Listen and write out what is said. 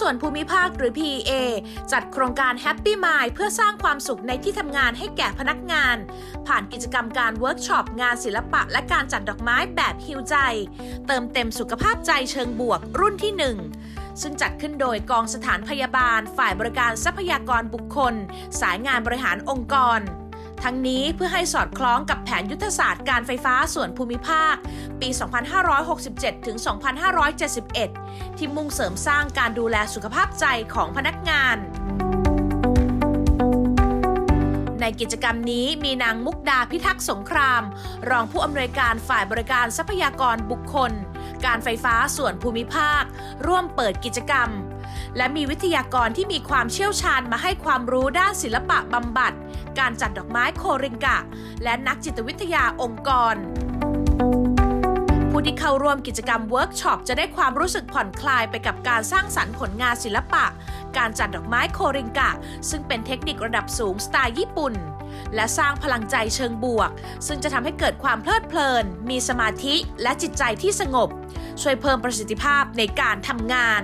ส่วนภูมิภาคหรือ PEA จัดโครงการ Happy Mind เพื่อสร้างความสุขในที่ทำงานให้แก่พนักงาน ผ่านกิจกรรมการเวิร์กช็อปงานศิลปะ และการจัดดอกไม้แบบฮิวใจ เติมเต็มสุขภาพใจเชิงบวกรุ่นที่ 1ซึ่งจัดขึ้นโดยกองสถานพยาบาล ฝ่ายบริการทรัพยากรบุคคล สายงานบริหารองค์กร ทั้งนี้เพื่อให้สอดคล้องกับแผนยุทธศาสตร์การไฟฟ้าส่วนภูมิภาค ปี 2567 ถึง 2571 ที่มุ่งเสริมสร้างการดูแลสุขภาพใจของพนักงาน ในกิจกรรมนี้มีนางมุกดาพิทักษ์สงคราม รองผู้อำนวยการฝ่ายบริการทรัพยากรบุคคล การไฟฟ้าส่วนภูมิภาค ร่วมเปิดกิจกรรม และมีวิทยากรที่มีความเชี่ยวชาญมาให้ความรู้ด้านศิลปะบำบัด การจัดดอกไม้โคริงกะ และนักจิตวิทยาองค์กร ที่เข้าร่วมกิจกรรมเวิร์กช็อปจะได้ความรู้สึกผ่อนคลายไปกับการสร้างสรรค์ผลงานศิลปะ การจัดดอกไม้โคริงกะ ซึ่งเป็นเทคนิคระดับสูงสไตล์ญี่ปุ่น และสร้างพลังใจเชิงบวก ซึ่งจะทำให้เกิดความเพลิดเพลิน มีสมาธิและจิตใจที่สงบ ช่วยเพิ่มประสิทธิภาพในการทำงาน